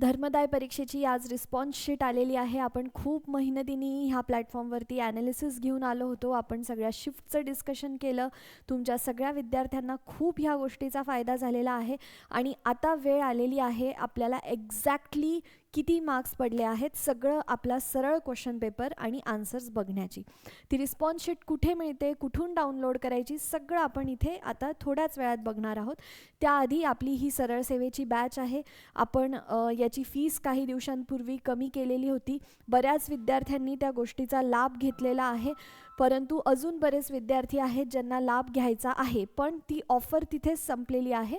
धर्मदाय परीक्षेची आज रिस्पॉन्स शीट आलेली आहे. आपण खूप मेहनतीने ह्या प्लॅटफॉर्मवरती ॲनालिसिस घेऊन आलो होतो. आपण सगळ्या शिफ्टचं डिस्कशन केलं. तुमच्या सगळ्या विद्यार्थ्यांना खूप ह्या गोष्टीचा फायदा झालेला आहे. आणि आता वेळ आलेली आहे. आपल्याला एक्झॅक्टली किती मार्क्स पडले आहेत सगळं आपला सरळ क्वेश्चन पेपर आणि आन्सर्स बघण्याची. ती रिस्पॉन्स शीट कुठे मिळते कुठून डाउनलोड करायची सगळं आपण इथे आता थोड्याच वेळात बघणार आहोत. त्याआधी आपली ही सरळ सेवेची बॅच आहे. आपण याची फीस काही दिवसांपूर्वी कमी केलेली होती. बऱ्याच विद्यार्थ्यांनी त्या गोष्टीचा लाभ घेतलेला आहे. परंतु अजून बरेच विद्यार्थी आहेत ज्यांना लाभ घ्यायचा आहे पण ती ऑफर तिथेच संपलेली आहे.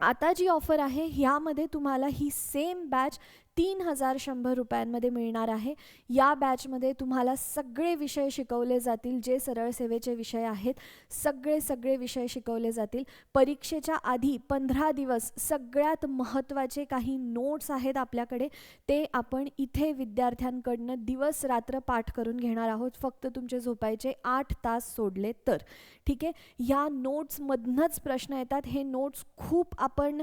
आता जी ऑफर आहे ह्यामध्ये तुम्हाला ही सेम बॅच तीन हजार शंभर रुपयांमध्ये मिळणार आहे. या बॅचमध्ये तुम्हाला सगळे विषय शिकवले जातील जे सरळ सेवेचे विषय आहेत सगळे सगळे विषय शिकवले जातील. परीक्षेच्या आधी पंधरा दिवस सगळ्यात महत्त्वाचे काही नोट्स आहेत आपल्याकडे ते आपण इथे विद्यार्थ्यांकडनं दिवस रात्र पाठ करून घेणार आहोत. फक्त तुमचे झोपायचे आठ तास सोडले तर. ठीक आहे? ह्या नोट्समधनंच प्रश्न येतात. हे नोट्स खूप आपण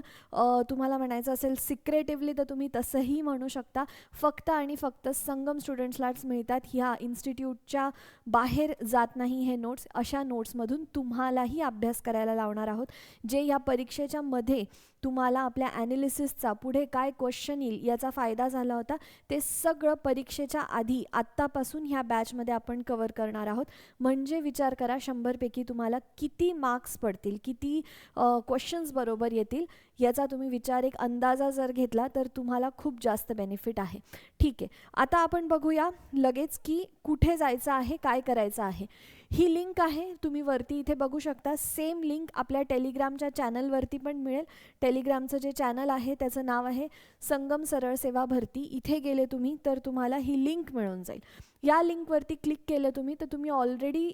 तुम्हाला म्हणायचं असेल सिक्रेटिव्हली तर तुम्ही तसंही म्हणू शकता फक्त आणि फक्त संगम स्टुडंट्सलाच मिळतात. ह्या इन्स्टिट्यूटच्या बाहेर जात नाही हे नोट्स अशा नोट्समधून तुम्हालाही अभ्यास करायला लावणार आहोत. जे या परीक्षेच्या मध्ये तुम्हाला आपल्या ॲनालिसिसचा पुढे काय क्वेश्चन येईल याचा फायदा झाला होता ते सगळं परीक्षेच्या आधी आत्तापासून ह्या बॅचमध्ये आपण कवर करणार आहोत. म्हणजे विचार करा शंभरपैकी तुम्हाला किती मार्क्स पडतील किती क्वेश्चन्स बरोबर येतील याचा तुम्ही विचार एक अंदाजा जर घेतला तर तुम्हाला खूप जास्त बेनिफिट आहे. ठीक आहे. आता आपण बघूया लगेच की कुठे जायचं आहे काय करायचं आहे. ही लिंक आहे तुम्ही वरती इथे बघू शकता. सेम लिंक आपल्या टेलिग्रामच्या चॅनलवरती पण मिळेल. टेलिग्रामचं जे चॅनल आहे त्याचं नाव आहे संगम सरळ सेवा भरती. इथे गेले तुम्ही तर तुम्हाला ही लिंक मिळून जाईल. या लिंकवरती क्लिक केलं तुम्ही तर तुम्ही ऑलरेडी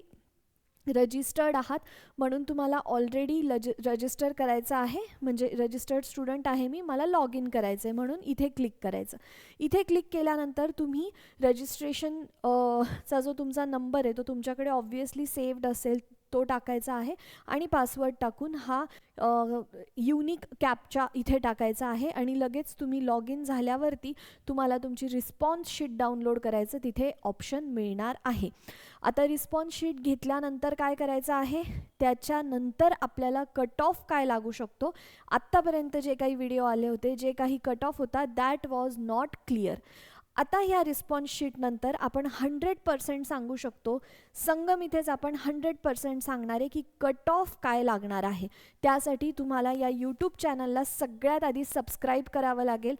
रजिस्टर्ड आहात म्हणून तुम्हाला ऑलरेडी लज रजिस्टर करायचं आहे. म्हणजे रजिस्टर्ड स्टुडंट आहे मी मला लॉग इन करायचं आहे म्हणून इथे क्लिक करायचं. इथे क्लिक केल्यानंतर तुम्ही रजिस्ट्रेशन चा जो तुमचा नंबर आहे तो तुमच्याकडे ऑब्वियसली सेव्ड असेल तो टाकायचा आहे आणि पासवर्ड टाकून हा युनिक कॅपच्या इथे टाकायचा आहे आणि लगेच तुम्ही लॉग इन झाल्यावरती तुम्हाला तुमची रिस्पॉन्स शीट डाउनलोड करायचं तिथे ऑप्शन मिळणार आहे. आता रिस्पॉन्स शीट घेतल्यानंतर काय करायचं आहे? त्याच्यानंतर आपल्याला कट ऑफ काय लागू शकतो? आत्तापर्यंत जे काही व्हिडिओ आले होते जे काही कट ऑफ होता दॅट वॉज नॉट क्लिअर आता ह्या रिस्पॉन्स शीटनंतर आपण हंड्रेड पर्सेंट सांगू शकतो. संगम इथेच आपण हंड्रेड पर्सेंट सांगणार आहे की कट ऑफ काय लागणार आहे. त्यासाठी तुम्हाला या यूट्यूब चॅनलला सगळ्यात आधी सबस्क्राईब करावं लागेल.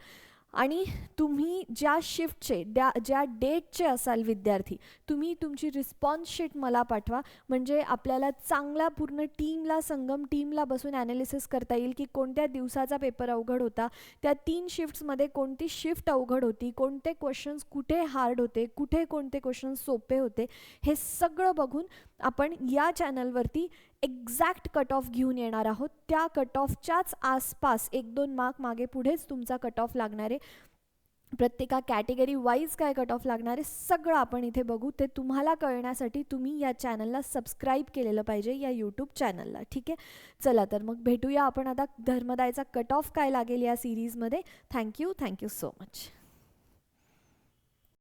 आणि तुम्ही ज्या शिफ्टचे द्या ज्या डेटचे असाल विद्यार्थी तुम्ही तुमची रिस्पॉन्स शीट मला पाठवा. म्हणजे आपल्याला चांगला पूर्ण टीमला संगम टीमला बसून ॲनालिसिस करता येईल की कोणत्या दिवसाचा पेपर अवघड होता त्या तीन शिफ्ट्समध्ये कोणती शिफ्ट अवघड होती कोणते क्वेश्चन्स कुठे हार्ड होते कुठे कोणते क्वेश्चन्स सोपे होते हे सगळं बघून आपण या चॅनलवरती एक्झॅक्ट कट ऑफ घेऊन येणार आहोत. त्या कट ऑफच्याच आसपास एक दोन मार्क मागे पुढेच तुमचा कट ऑफ लागणार आहे. प्रत्येका कॅटेगरी वाईज काय कट ऑफ लागणार आहे सगळं आपण इथे बघू. ते तुम्हाला कळण्यासाठी तुम्ही या चॅनलला सबस्क्राईब केलेलं पाहिजे या यूट्यूब चॅनलला. ठीक आहे? चला तर मग भेटूया आपण आता धर्मदायचा कट ऑफ काय लागेल या सिरीजमध्ये थँक्यू थँक्यू सो मच